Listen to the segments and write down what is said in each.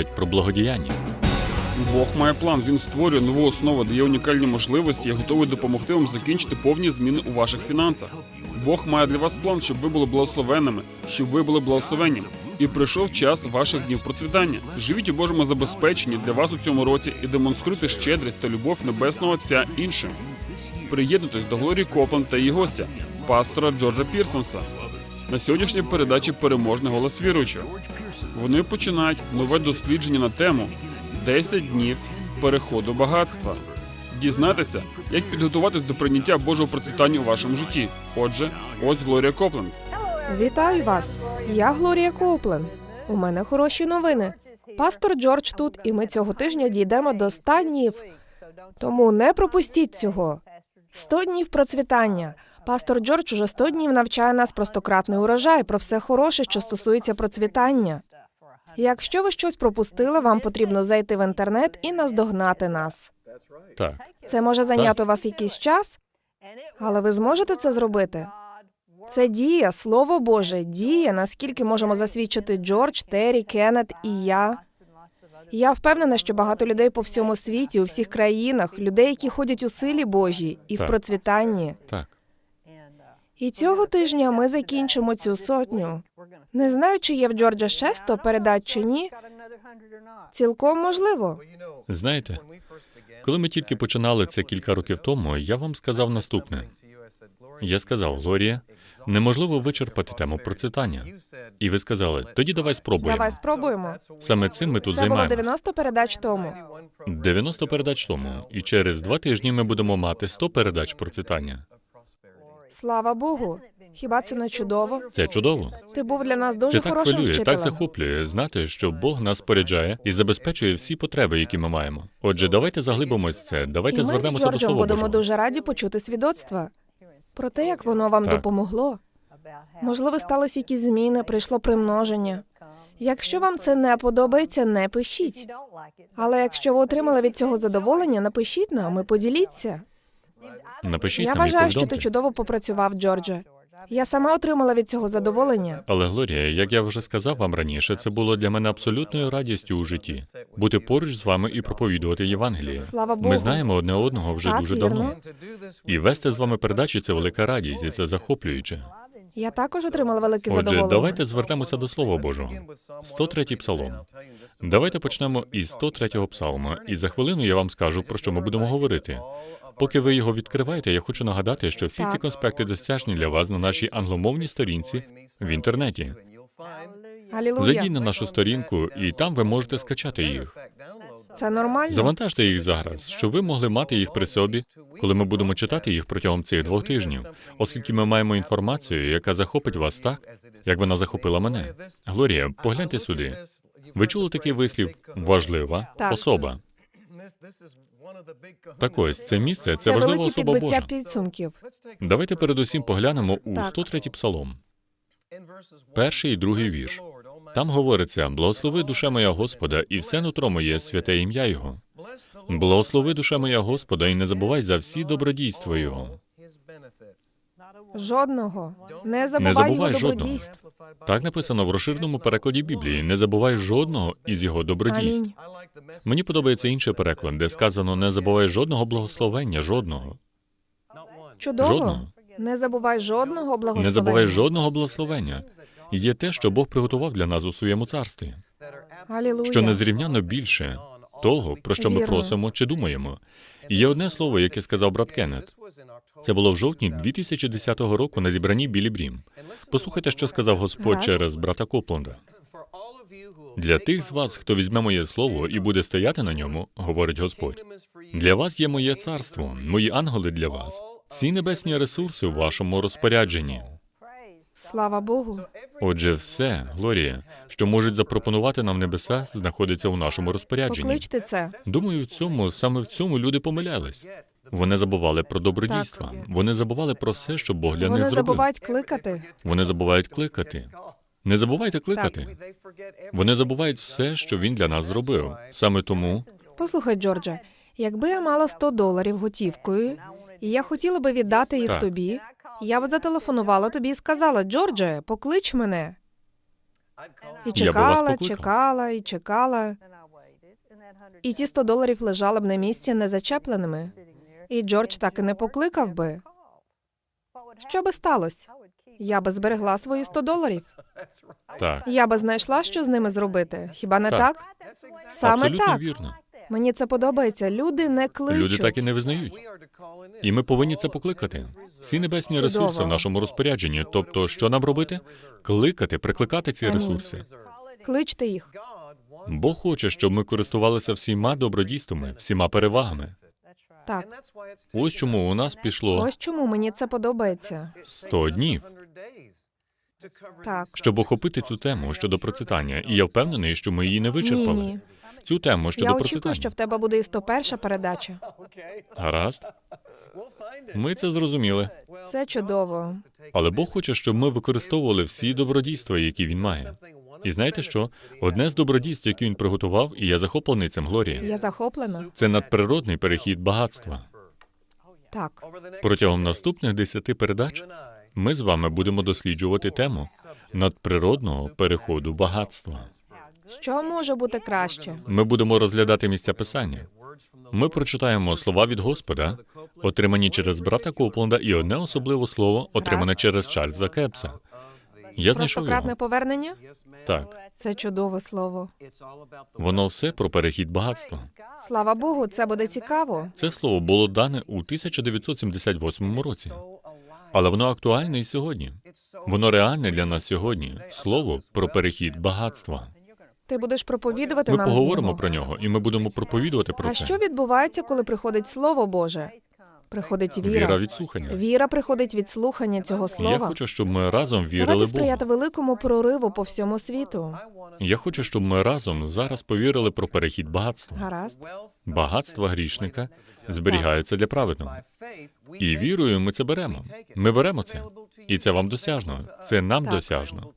слухають про благодіяння. Бог має план. Він створює нову основу, дає унікальні можливості і готовий допомогти вам закінчити повні зміни у ваших фінансах. Бог має для вас план, щоб ви були благословенними, щоб ви були благословенні. І прийшов час ваших днів процвітання. Живіть у Божому забезпеченні для вас у цьому році і демонструйте щедрість та любов небесного Отця іншим. Приєднуйтесь до Глорії Копланд та її гостя, пастора Джорджа Пірсонса. На сьогоднішній передачі переможний голос віруючого. Вони починають нове дослідження на тему «10 днів переходу багатства. Дізнайтеся, як підготуватись до прийняття Божого процвітання у вашому житті. Отже, ось Глорія Копленд. Вітаю вас! Я Глорія Коупленд. У мене хороші новини. Пастор Джордж тут, і ми цього тижня дійдемо до 100 днів. Тому не пропустіть цього. 100 днів процвітання. Пастор Джордж уже 100 днів навчає нас про стократний урожай, про все хороше, що стосується процвітання. Якщо ви щось пропустили, вам потрібно зайти в інтернет і наздогнати нас. Так, Це може зайняти у вас якийсь час, але ви зможете це зробити. Це дія, слово Боже, дія, наскільки можемо засвідчити Джордж, Террі, Кеннет і я. Я впевнена, що багато людей по всьому світі, у всіх країнах, людей, які ходять у силі Божій і в процвітанні. так. І цього тижня ми закінчимо цю сотню. Не знаю, чи є в Джорджа ще 100 передач чи ні. Цілком можливо. Знаєте, коли ми тільки починали це кілька років тому, я вам сказав наступне. Я сказав, Глорія, неможливо вичерпати тему процвітання. І ви сказали, тоді давай спробуємо. Давай спробуємо. Саме цим ми тут Це було займаємося. 90 передач тому. 90 передач тому, і через два тижні ми будемо мати 100 передач процвітання. Слава Богу. Хіба це не чудово? Це чудово. Ти був для нас дуже Це так хорошим хвилює, вчителем. так захоплює знати, що Бог нас споряджає і забезпечує всі потреби, які ми маємо. Отже, давайте заглибимось в це. Давайте І ми з звернемося до Джорджем Слова будемо Божого. дуже раді почути свідоцтва про те, як воно вам Так. допомогло. Можливо, сталися якісь зміни, прийшло примноження. Якщо вам це не подобається, не пишіть. Але якщо ви отримали від цього задоволення, напишіть нам і поділіться. Напишіть Я нам і вважаю, що ти повідомте. чудово попрацював, Джордже. Я сама отримала від цього задоволення. Але Глорія, як я вже сказав вам раніше, це було для мене абсолютною радістю у житті бути поруч з вами і проповідувати Євангеліє. Слава Богу. Ми знаємо одне одного вже Так, дуже вірно. давно. І вести з вами передачі це велика радість, і це захоплююче. Я також отримала велике Отже, задоволення. давайте звернемося до Слова Божого. 103-й псалом. Давайте почнемо із 103-го псалма, і за хвилину я вам скажу, про що ми будемо говорити. Поки ви його відкриваєте, я хочу нагадати, що всі ці конспекти досяжні для вас на нашій англомовній сторінці в інтернеті. Зайдіть на нашу сторінку, і там ви можете скачати їх. Це нормально. Завантажте їх зараз, щоб ви могли мати їх при собі, коли ми будемо читати їх протягом цих двох тижнів, оскільки ми маємо інформацію, яка захопить вас так, як вона захопила мене. Глорія, погляньте сюди. Ви чули такий вислів важлива Так. особа. Так ось це місце це Це важлива особа Божа. підсумків. Давайте передусім поглянемо у Так. 103 псалом. Перший і другий вірш. Там говориться: благослови душа моя Господа, і все нутро моє святе ім'я Його. Благослови душа моя Господа, і не забувай за всі добродійства Його. Жодного. Не забувай, забувай його жодного. Так написано в розширеному перекладі Біблії. Не забувай жодного із його добродійств. Амінь. Мені подобається інший переклад, де сказано: не забувай жодного благословення, жодного. Чудово. Жодного. Не забувай жодного благословення. Не забувай жодного благословення. Є те, що Бог приготував для нас у своєму царстві, що незрівняно більше того, про що ми просимо чи думаємо. І Є одне слово, яке сказав брат Кеннет. Це було в жовтні 2010 року на зібранні Білі Брім. Послухайте, що сказав Господь через брата Копланда. Для тих з вас, хто візьме моє слово і буде стояти на ньому, говорить Господь. Для вас є моє царство, мої ангели для вас. Всі небесні ресурси в вашому розпорядженні. Слава Богу. Отже, все, Глорія, що можуть запропонувати нам небеса, знаходиться у нашому розпорядженні. Покличте це. Думаю, в цьому саме в цьому люди помилялись. Вони забували про добродійства. Вони забували про все, що Бог для Вони них зробив. забувають кликати. Вони забувають кликати. Не забувайте кликати. Вони забувають все, що він для нас зробив. Саме тому Послухай, Джордже, якби я мала 100 доларів готівкою, і я хотіла би віддати їх Так. тобі, я б зателефонувала тобі і сказала: Джордже, поклич мене. І Я би вас чекала, покликав. чекала і чекала. і ті 100 доларів лежали б на місці незачепленими. І Джордж так і не покликав би. Що би сталося? Я би зберегла свої 100 доларів. Так, Я би знайшла, що з ними зробити. Хіба не Так. так? Саме абсолютно так. вірно. Мені це подобається. Люди не кличуть. Люди так і не визнають. І ми повинні це покликати. Всі небесні ресурси в нашому розпорядженні. Тобто, що нам робити? Кликати, прикликати ці ресурси. Кличте їх. Бог хоче, щоб ми користувалися всіма добродійствами, всіма перевагами. Так, Ось чому у нас пішло ось чому мені це подобається. 100 днів, Так. щоб охопити цю тему щодо процвітання. І я впевнений, що ми її не вичерпали. ні. Цю тему щодо Я очікую, що в тебе буде і 101 передача. Гаразд. Ми це зрозуміли. Це чудово. Але Бог хоче, щоб ми використовували всі добродійства, які він має. І знаєте що? Одне з добродійств, які він приготував, і я захоплений цим Глорія, Я захоплена. це надприродний перехід багатства. Так. Протягом наступних десяти передач ми з вами будемо досліджувати тему надприродного переходу багатства. Що може бути краще? Ми будемо розглядати місця писання. Ми прочитаємо слова від Господа, отримані через брата Копленда, і одне особливе слово, отримане через Чарльза Кепса. Я знайшов його. повернення? Так, Це чудове слово. воно все про перехід багатства. Слава Богу, це буде цікаво. Це слово було дане у 1978 році, але воно актуальне і сьогодні. Воно реальне для нас сьогодні. Слово про перехід багатства. Ти будеш проповідувати Ми нам з поговоримо нього. про нього, і ми будемо проповідувати про А що відбувається, коли приходить Слово Боже? Приходить віра. Віра від слухання. Віра приходить від слухання цього слова. Я хочу, щоб ми разом вірили Давайте Богу. сприяти великому прориву по всьому світу. Я хочу, щоб ми разом зараз повірили про перехід багатства. Гаразд. Багатства грішника зберігаються для праведного. І вірою ми це беремо. Ми беремо це. І це вам досяжно. Це нам досяжно.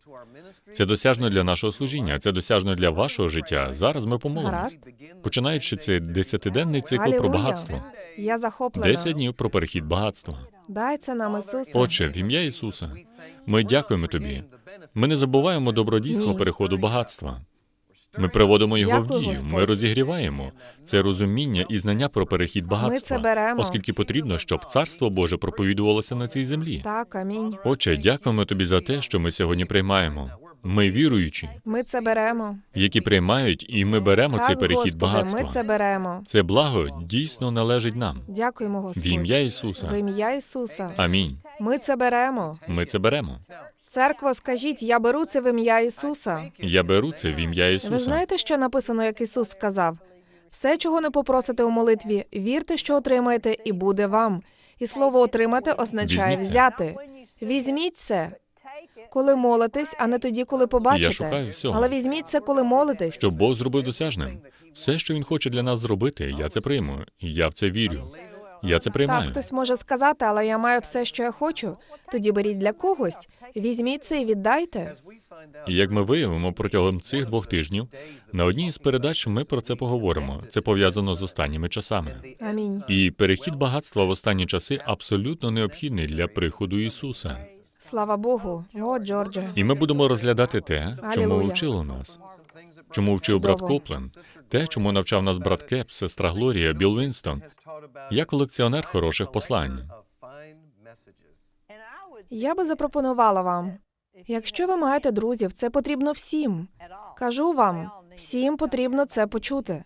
Це досяжно для нашого служіння. Це досяжно для вашого життя. Зараз ми помолимось. Починаючи цей десятиденний цикл про багатство. Я захоплена. Десять днів про перехід багатства. Дай це нам Ісусе. Отче, в ім'я Ісуса, ми дякуємо тобі. Ми не забуваємо добродійство переходу багатства. Ми приводимо його Дякую, в дію. Господь. Ми розігріваємо це розуміння і знання про перехід багатства, Ми це беремо. оскільки потрібно, щоб царство Боже проповідувалося на цій землі. Так, амінь. Отче, дякуємо тобі за те, що ми сьогодні приймаємо. Ми віруючі, Ми це беремо. які приймають, і ми беремо цей перехід Господи, багатства. ми це беремо. Це благо дійсно належить нам. Дякуємо, Господь. В ім'я В ім'я Ісуса. Амінь. Ми це беремо. Ми це беремо. Церкво, скажіть, я беру це в ім'я Ісуса. Я беру це в ім'я Ви знаєте, що написано, як Ісус сказав? Все, чого не попросите у молитві, вірте, що отримаєте, і буде вам. І слово отримати означає Візьміть це. взяти. Візьміть це, коли молитесь, а не тоді, коли побачите. Я шукаю всього. Але візьміть це, коли молитесь. Що Бог зробив досяжним. Все, що він хоче для нас зробити, я це прийму. Я в це вірю. Я це Так, приймаю. хтось може сказати, але я маю все, що я хочу. Тоді беріть для когось, візьміть це і віддайте. І як ми виявимо протягом цих двох тижнів, на одній із передач ми про це поговоримо. Це пов'язано з останніми часами. Амінь. І перехід багатства в останні часи абсолютно необхідний для приходу Ісуса. Слава Богу. О, Джордже. І ми будемо розглядати те, чому Алілуя. вчили нас, чому вчив брат Коплен, те, чому навчав нас брат Кеп, сестра Глорія, Білл Вінстон. Я колекціонер хороших послань. Я би запропонувала вам. Якщо ви маєте друзів, це потрібно всім. Кажу вам, всім потрібно це почути.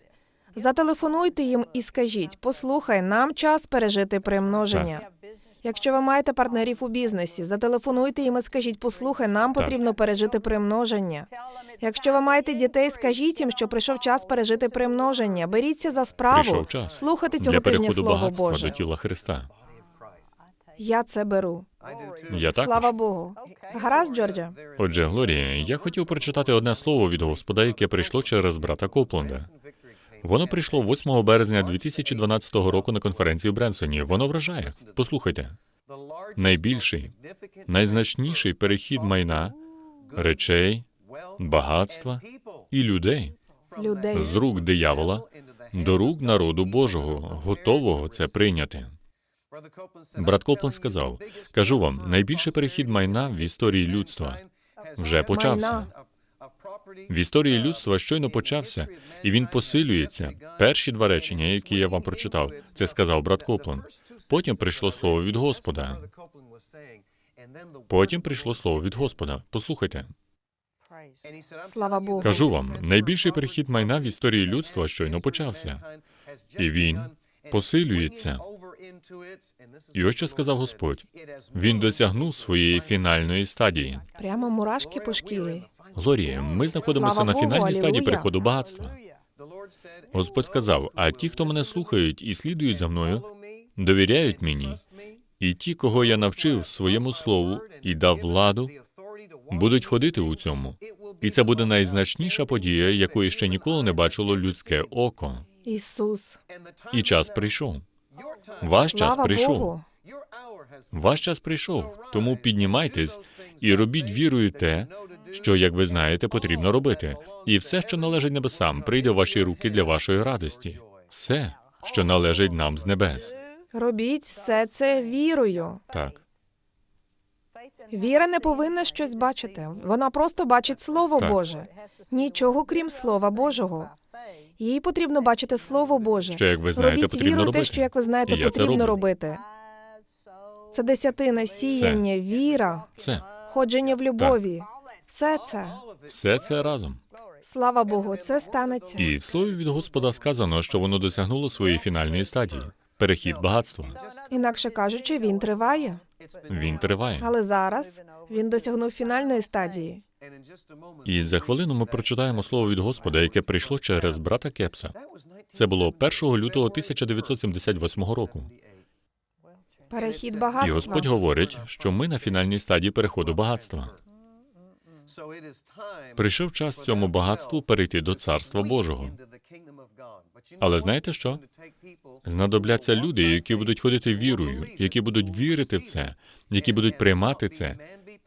Зателефонуйте їм і скажіть: послухай, нам час пережити примноження. Якщо ви маєте партнерів у бізнесі, зателефонуйте їм і скажіть: послухай, нам Так. потрібно пережити примноження. Якщо ви маєте дітей, скажіть їм, що прийшов час пережити примноження. Беріться за справу, час слухати цього для тижня Слово Боже. до тіла Христа. Я це беру. Я також. Слава Богу. Гаразд, Джорджа. Отже, Глорія, я хотів прочитати одне слово від Господа, яке прийшло через брата Копленда. Воно прийшло 8 березня 2012 року на конференції в Бренсоні. Воно вражає. Послухайте, найбільший, найзначніший перехід майна, речей, багатства і людей Людей. з рук диявола до рук народу Божого, готового це прийняти. Брат Коплен сказав: кажу вам, найбільший перехід майна в історії людства вже почався. В історії людства щойно почався, і він посилюється. Перші два речення, які я вам прочитав, це сказав брат Коплан. Потім прийшло слово від Господа. Потім прийшло слово від Господа. Послухайте, Слава Богу. кажу вам, найбільший перехід майна в історії людства щойно почався. І він посилюється. І ось що сказав Господь. Він досягнув своєї фінальної стадії. Прямо мурашки по шкірі. Глорія, ми знаходимося Слава на Богу, фінальній стадії алілуя. переходу багатства. Господь сказав: а ті, хто мене слухають і слідують за мною, довіряють мені, і ті, кого я навчив своєму слову і дав владу, будуть ходити у цьому. І це буде найзначніша подія, якої ще ніколи не бачило людське око. Ісус. І час прийшов. Ваш час Слава прийшов. Богу. Ваш час прийшов. Тому піднімайтесь і робіть вірою те, що, як ви знаєте, потрібно робити. І все, що належить небесам, прийде в ваші руки для вашої радості. Все, що належить нам з небес. Робіть все це вірою. Так, Віра не повинна щось бачити. Вона просто бачить Слово Так. Боже. Нічого крім Слова Божого. Їй потрібно бачити Слово Боже. що, як ви знаєте, Робіть потрібно вірою робити. те, що як ви знаєте, І я це потрібно роблю. робити. Це десятина, сіяння, віра, Все, ходження в любові. Все це. все це разом. Слава Богу, це станеться. І в слові від Господа сказано, що воно досягнуло своєї фінальної стадії перехід багатства. Інакше кажучи, він триває. Він триває. Але зараз він досягнув фінальної стадії. І за хвилину ми прочитаємо слово від Господа, яке прийшло через брата Кепса. Це було 1 лютого 1978 року. Перехід багатства. І Господь говорить, що ми на фінальній стадії переходу багатства. Прийшов час цьому багатству перейти до Царства Божого. Але знаєте що? Знадобляться люди, які будуть ходити вірою, які будуть вірити в це, які будуть приймати це,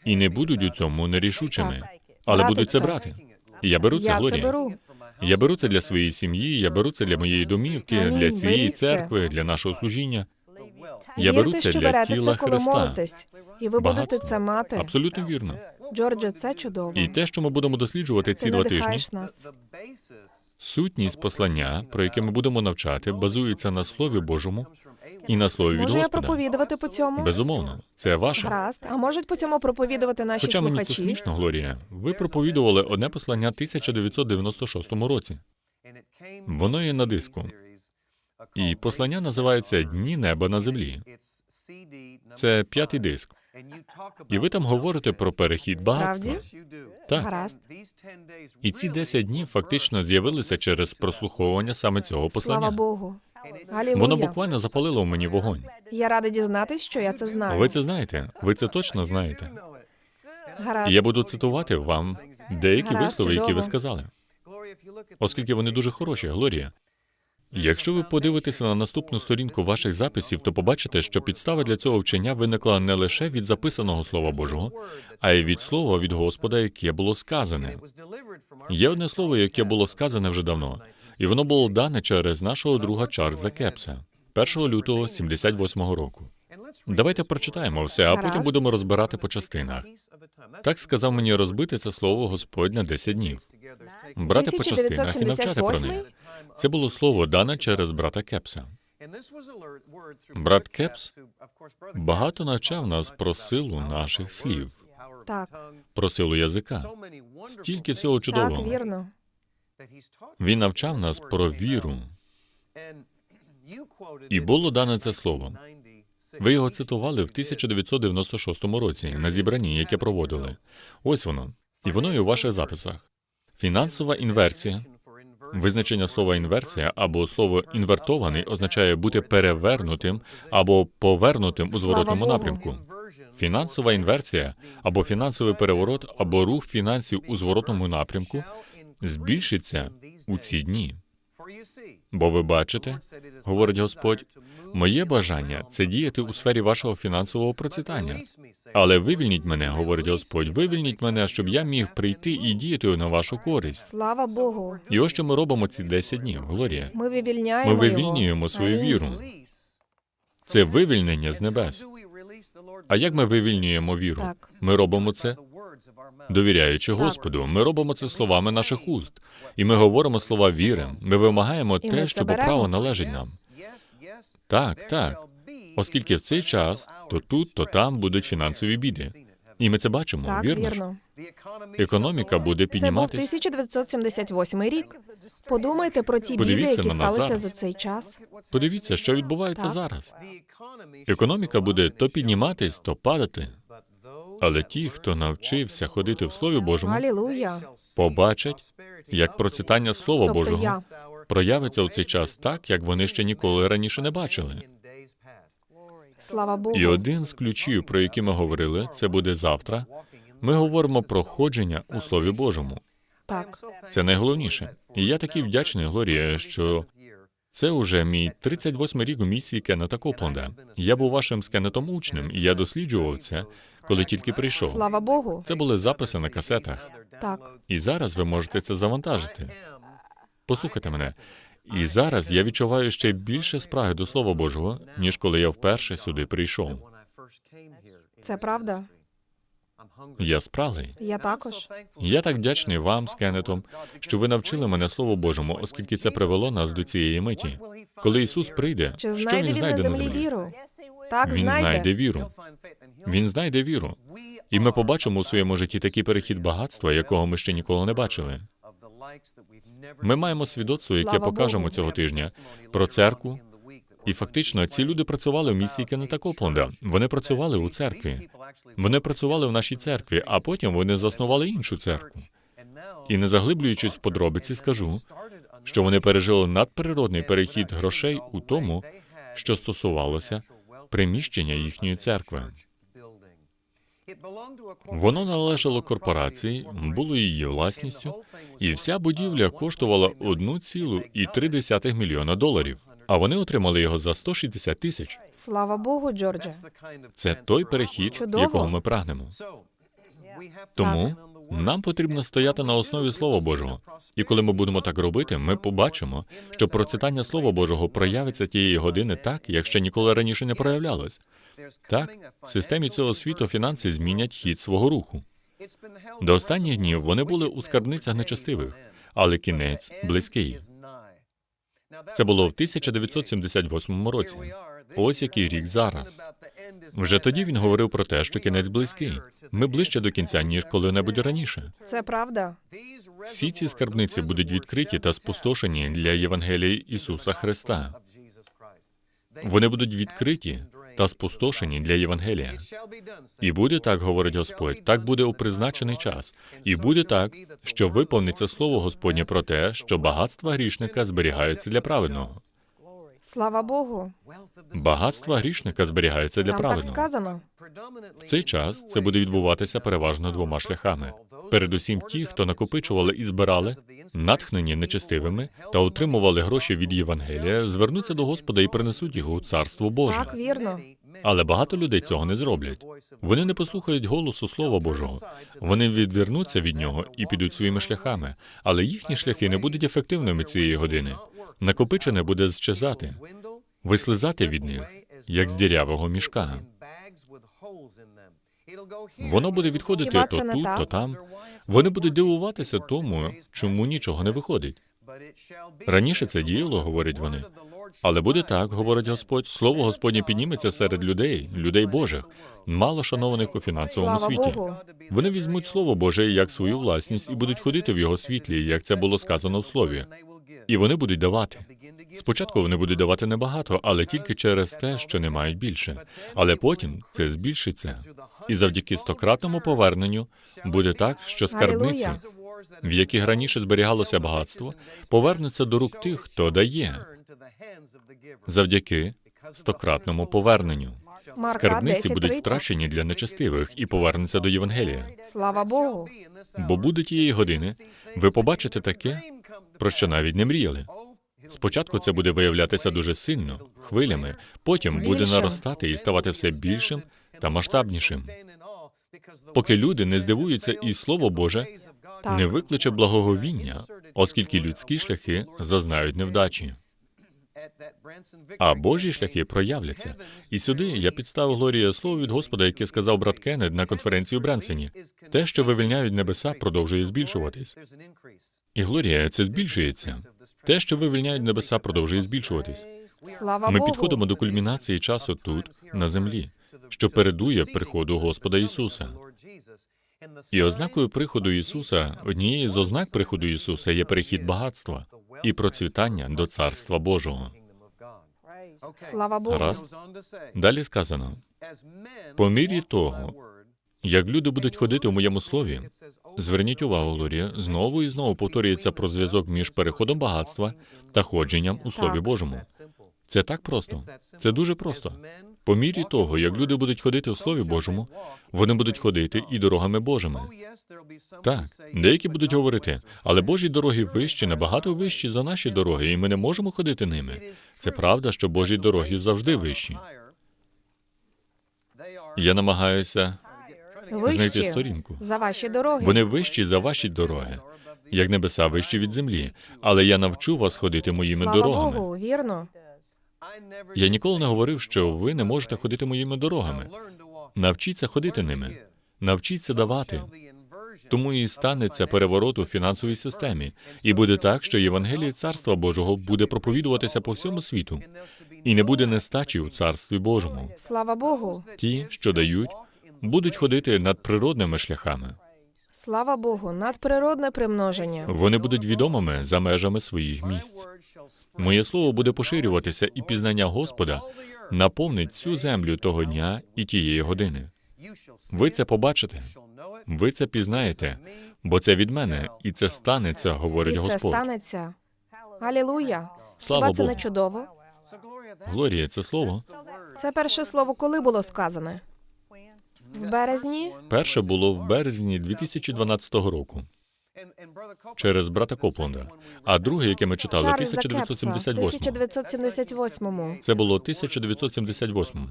і не будуть у цьому нерішучими, але будуть це брати. І я беру це, Глорія. Я беру це для своєї сім'ї, я беру це для моєї домівки, для цієї церкви, для нашого служіння. Я беру це для тіла коли Христа. молитесь, і ви будете це мати. Абсолютно вірно. Джордже, це чудово. І те, що ми будемо досліджувати ці Ти два тижні, надихаєш нас. сутність послання, про яке ми будемо навчати, базується на Слові Божому і на слові від Може я Господа. проповідувати по цьому? Безумовно, це ваше. Гаразд. А можуть по цьому проповідувати наші Хоча мені це слухачі? смішно, Глорія. Ви проповідували одне послання 1996 році. Воно є на диску. І послання називається Дні неба на землі. Це п'ятий диск. І ви там говорите про перехід багатства. Так. Гаразд. І ці 10 днів фактично з'явилися через прослуховування саме цього Слава послання. Богу. Галілуя. Воно буквально запалило в мені вогонь. Я рада дізнатись, що я це знаю. Ви це знаєте? Ви це точно знаєте. Гаразд. Я буду цитувати вам деякі Гаразд, вислови, які ви сказали, оскільки вони дуже хороші, Глорія. Якщо ви подивитеся на наступну сторінку ваших записів, то побачите, що підстава для цього вчення виникла не лише від записаного Слова Божого, а й від слова від Господа, яке було сказане. Є одне слово, яке було сказане вже давно, і воно було дане через нашого друга Чарльза Кепса, 1 лютого 78-го року. Давайте прочитаємо все, а потім будемо розбирати по частинах. Так сказав мені розбити це слово Господь на 10 днів. Брати по частинах і навчати про них. Це було слово дане через брата Кепса. Брат Кепс Багато навчав нас про силу наших слів, Так, про силу язика. Стільки всього так, чудового. вірно. Він навчав нас про віру. І було дане це слово. Ви його цитували в 1996 році на зібранні, яке проводили. Ось воно. І воно і у ваших записах. Фінансова інверсія. Визначення слова інверсія або слово інвертований означає бути перевернутим або повернутим у зворотному напрямку. Фінансова інверсія або фінансовий переворот, або рух фінансів у зворотному напрямку збільшиться у ці дні. Бо ви бачите, говорить Господь, моє бажання це діяти у сфері вашого фінансового процвітання. Але вивільніть мене, говорить Господь, вивільніть мене, щоб я міг прийти і діяти на вашу користь. Слава Богу. І ось що ми робимо ці 10 днів, Глорія. Ми вивільняємо Ми його. вивільнюємо свою віру. Це вивільнення з небес. А як ми вивільнюємо віру? Так. Ми робимо це Довіряючи Господу, ми робимо це словами наших уст, і ми говоримо слова віри. Ми вимагаємо І те, що по праву належить нам. Так, так. Оскільки в цей час то тут, то там будуть фінансові біди. І ми це бачимо, Так, вірно ж? вірно. Економіка буде Це був підніматись. 1978 рік. Подумайте про ті біди, Подивіться які на сталися зараз. за цей час. Подивіться, що відбувається Так. зараз. Економіка буде то підніматись, то падати. Але ті, хто навчився ходити в Слові Божому, Алілуя. побачать, як процвітання Слова Тобто Божого я. проявиться у цей час так, як вони ще ніколи раніше не бачили. Слава Богу. І один з ключів, про які ми говорили, це буде завтра. Ми говоримо про ходження у Слові Божому. Так. Це найголовніше. І я такий вдячний, Глорія, що це уже мій 38 рік у місії Кеннета Копленда. Я був вашим з Кеннетом учнем, і я досліджував це, коли тільки прийшов. Слава Богу. Це були записи на касетах. Так. І зараз ви можете це завантажити. Послухайте мене. І зараз я відчуваю ще більше спраги до Слова Божого, ніж коли я вперше сюди прийшов. Це правда. Я спраглий. Я також. Я так вдячний вам з Кеннетом, що ви навчили мене Слову Божому, оскільки це привело нас до цієї миті. Коли Ісус прийде, Чи що він знайде на землі? віру? Так, Він знайде. знайде віру. Він знайде віру. І ми побачимо у своєму житті такий перехід багатства, якого ми ще ніколи не бачили. Ми маємо свідоцтво, яке Слава покажемо Богу. цього тижня про церкву. І фактично ці люди працювали в місії Кеннета Копленда. Вони працювали у церкві. Вони працювали в нашій церкві, а потім вони заснували іншу церкву. І не заглиблюючись в подробиці, скажу, що вони пережили надприродний перехід грошей у тому, що стосувалося приміщення їхньої церкви. Воно належало корпорації, було її власністю, і вся будівля коштувала 1,3 мільйона доларів. А вони отримали його за 160 тисяч. Слава Богу, Джордже. Це той перехід, Чудово. якого ми прагнемо. Тому нам потрібно стояти на основі Слова Божого. І коли ми будемо так робити, ми побачимо, що процвітання Слова Божого проявиться тієї години так, як ще ніколи раніше не проявлялось. Так, в системі цього світу фінанси змінять хід свого руху. До останніх днів вони були у скарбницях нечестивих, але кінець близький. Це було в 1978 році. Ось який рік зараз. Вже тоді він говорив про те, що кінець близький. Ми ближче до кінця, ніж коли-небудь раніше. Це правда. Всі ці скарбниці будуть відкриті та спустошені для Євангелії Ісуса Христа. Вони будуть відкриті та спустошені для Євангелія. І буде так, говорить Господь, так буде у призначений час. І буде так, що виповниться слово Господнє про те, що багатства грішника зберігаються для праведного. Слава Богу. Багатства грішника зберігаються для Там так праведного. сказано. В цей час це буде відбуватися переважно двома шляхами. Передусім, ті, хто накопичували і збирали, натхнені нечестивими та отримували гроші від Євангелія, звернуться до Господа і принесуть його у царство Боже. Так, вірно. Але багато людей цього не зроблять. Вони не послухають голосу Слова Божого. Вони відвернуться від нього і підуть своїми шляхами. Але їхні шляхи не будуть ефективними цієї години. Накопичене буде зчезати, вислизати від них, як з дірявого мішка. Воно буде відходити то тут, то там. Вони будуть дивуватися тому, чому нічого не виходить. Раніше це діяло, говорять вони. Але буде так, говорить Господь, слово Господнє підніметься серед людей, людей Божих, мало шанованих у фінансовому Слава світі. Богу. Вони візьмуть слово Боже як свою власність і будуть ходити в його світлі, як це було сказано в слові. І вони будуть давати. Спочатку вони будуть давати небагато, але тільки через те, що не мають більше. Але потім це збільшиться. І завдяки стократному поверненню буде так, що скарбниці, в яких раніше зберігалося багатство, повернуться до рук тих, хто дає, завдяки стократному поверненню. Марка Скарбниці 10:30. будуть втрачені для нечестивих і повернуться до Євангелія. Слава Богу. Бо буде тієї години, ви побачите таке, про що навіть не мріяли. Спочатку це буде виявлятися дуже сильно, хвилями, потім буде наростати і ставати все більшим та масштабнішим. Поки люди не здивуються, і Слово Боже Так. не викличе благоговіння, оскільки людські шляхи зазнають невдачі. А Божі шляхи проявляться. І сюди я підставив Глорія слово від Господа, яке сказав брат Кеннед на конференції у Бренсені. Те, що вивільняють небеса, продовжує збільшуватись. І Глорія, це збільшується. Те, що вивільняють небеса, продовжує збільшуватись. Слава Ми підходимо до кульмінації часу тут, на землі, що передує приходу Господа Ісуса. І ознакою приходу Ісуса, однією з ознак приходу Ісуса є перехід багатства і процвітання до Царства Божого. Слава Богу. Раз. Далі сказано: по мірі того, як люди будуть ходити у моєму слові, зверніть увагу, Лорія, знову і знову повторюється про зв'язок між переходом багатства та ходженням у Слові. Божому. Це так просто. Це дуже просто. По мірі того, як люди будуть ходити у Слові Божому, вони будуть ходити і дорогами Божими. Так, деякі будуть говорити, але Божі дороги вищі, набагато вищі за наші дороги, і ми не можемо ходити ними. Це правда, що Божі дороги завжди вищі. Я намагаюся знайти сторінку. за ваші дороги. Вони вищі за ваші дороги, як небеса вищі від землі. Але я навчу вас ходити моїми Слава дорогами. Богу, вірно. Я ніколи не говорив, що ви не можете ходити моїми дорогами. Навчіться ходити ними, навчіться давати. Тому і станеться переворот у фінансовій системі, і буде так, що Євангеліє Царства Божого буде проповідуватися по всьому світу, і не буде нестачі у Царстві Божому. Слава Богу. Ті, що дають, будуть ходити над природними шляхами. Слава Богу. Надприродне примноження. Вони будуть відомими за межами своїх місць. Моє слово буде поширюватися, і пізнання Господа наповнить всю землю того дня і тієї години. Ви це побачите, ви це пізнаєте, бо це від мене, і це станеться, говорить І це Господь. станеться. Алілуя. Слава Хіба це не чудово? Глорія, це слово. Це перше слово коли було сказане? В березні? Перше було в березні 2012 року через брата Копланда, а друге, яке ми читали, Чарльза Кепса, 1978. 1978. Це було 1978.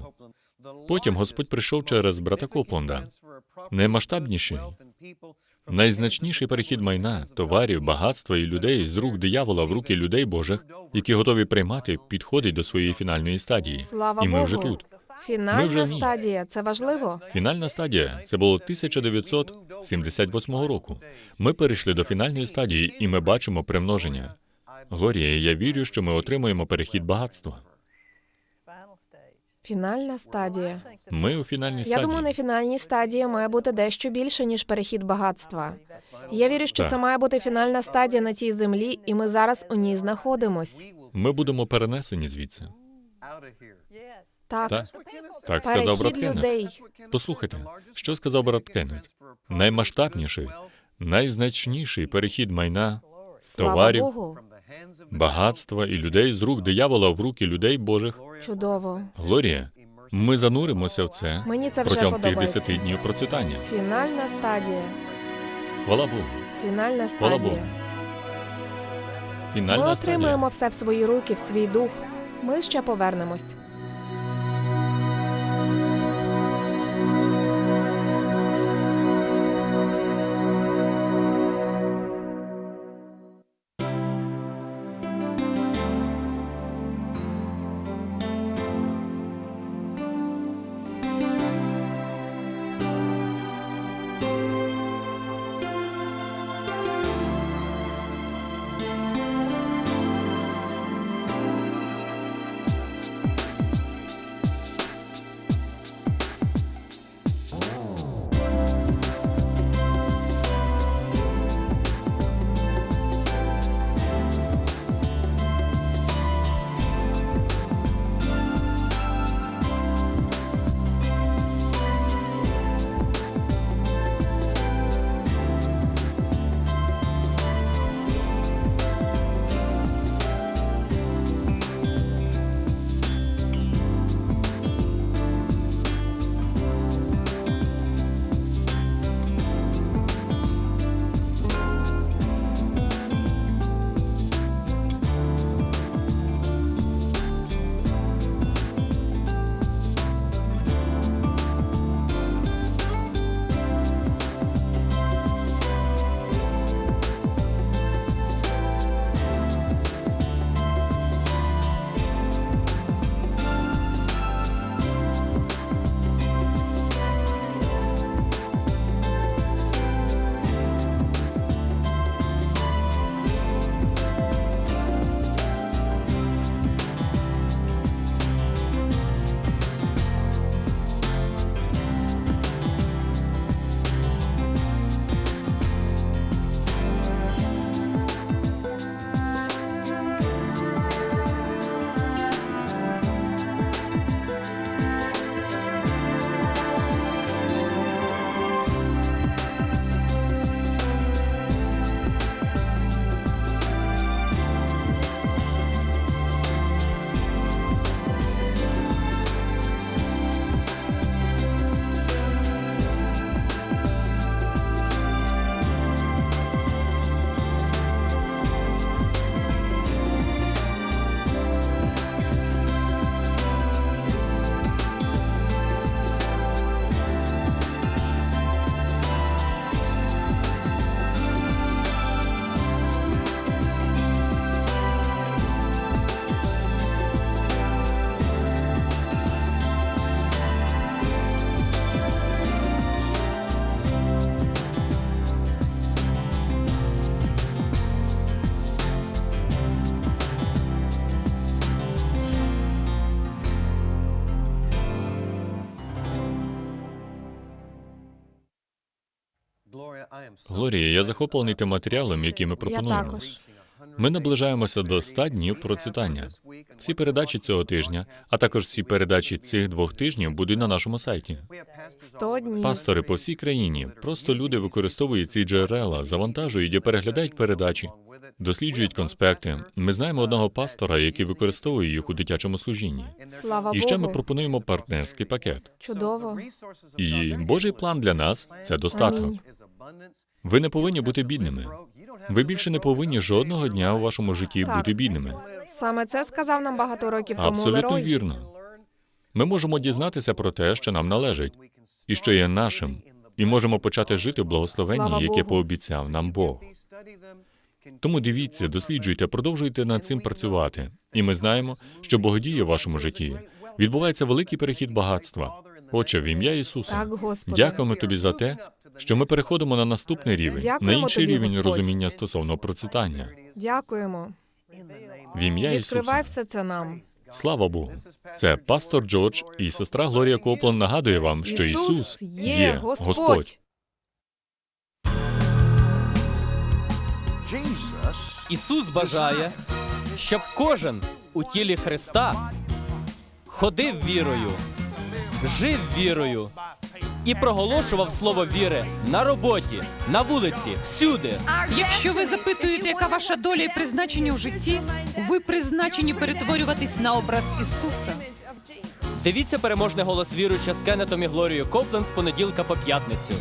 Потім Господь прийшов через брата Копланда. Наймасштабніший, найзначніший перехід майна, товарів, багатства і людей з рук диявола в руки людей Божих, які готові приймати, підходить до своєї фінальної стадії. Слава І ми Богу. вже тут. Фінальна вже стадія. Це важливо. Фінальна стадія це було 1978 року. Ми перейшли до фінальної стадії, і ми бачимо примноження. Глорія, я вірю, що ми отримуємо перехід багатства. Фінальна стадія. Ми у фінальній Я стадії. думаю, на фінальній стадії має бути дещо більше, ніж перехід багатства. Я вірю, що Так. це має бути фінальна стадія на цій землі, і ми зараз у ній знаходимось. Ми будемо перенесені звідси. Так, Так, так сказав брат перехід Кеннет. людей. Послухайте, що сказав брат Кеннет? Наймасштабніший, найзначніший перехід майна, Слава товарів, Богу. багатства і людей з рук диявола в руки людей Божих. Чудово. Глорія, ми зануримося в це Мені це вже протягом тих подобається. десяти днів процвітання. Фінальна стадія. Хвала Богу. Фінальна Слава Богу. стадія. Ми Фінальна стадія. отримуємо все в свої руки, в свій дух. Ми ще повернемось. Глорія, я захоплений тим матеріалом, який ми Я пропонуємо. також. Ми наближаємося до 100 днів процвітання. Всі передачі цього тижня, а також всі передачі цих двох тижнів будуть на нашому сайті. Сто днів. Пастори по всій країні. Просто люди використовують ці джерела, завантажують і переглядають передачі, досліджують конспекти. Ми знаємо одного пастора, який використовує їх у дитячому служінні. Слава І ще ми Богу. пропонуємо партнерський пакет. Чудово. І Божий план для нас це достаток. Амінь. Ви не повинні бути бідними. Ви більше не повинні жодного дня у вашому житті Так. бути бідними. Саме це сказав нам багато років тому Абсолютно Лерой. вірно. Ми можемо дізнатися про те, що нам належить, і що є нашим, і можемо почати жити в благословенні, яке Богу. пообіцяв нам Бог. Тому дивіться, досліджуйте, продовжуйте над цим працювати. І ми знаємо, що Бог діє в вашому житті. Відбувається великий перехід багатства. Отче, в ім'я Ісуса. Так, Господи. Дякуємо тобі за те, що ми переходимо на наступний рівень, на інший тобі, рівень Господь. розуміння стосовно процвітання. Дякуємо. В ім'я Відкривай Ісуса. все це нам. Слава Богу. Це пастор Джордж і сестра Глорія Коплан нагадує вам, що Ісус є Господь. Ісус бажає, щоб кожен у тілі Христа ходив вірою, жив вірою і проголошував слово віри на роботі, на вулиці, всюди. Якщо ви запитуєте, яка ваша доля і призначення в житті, ви призначені перетворюватись на образ Ісуса. Дивіться переможний голос віруюча з Кеннетом і Глорією Копленд з понеділка по п'ятницю.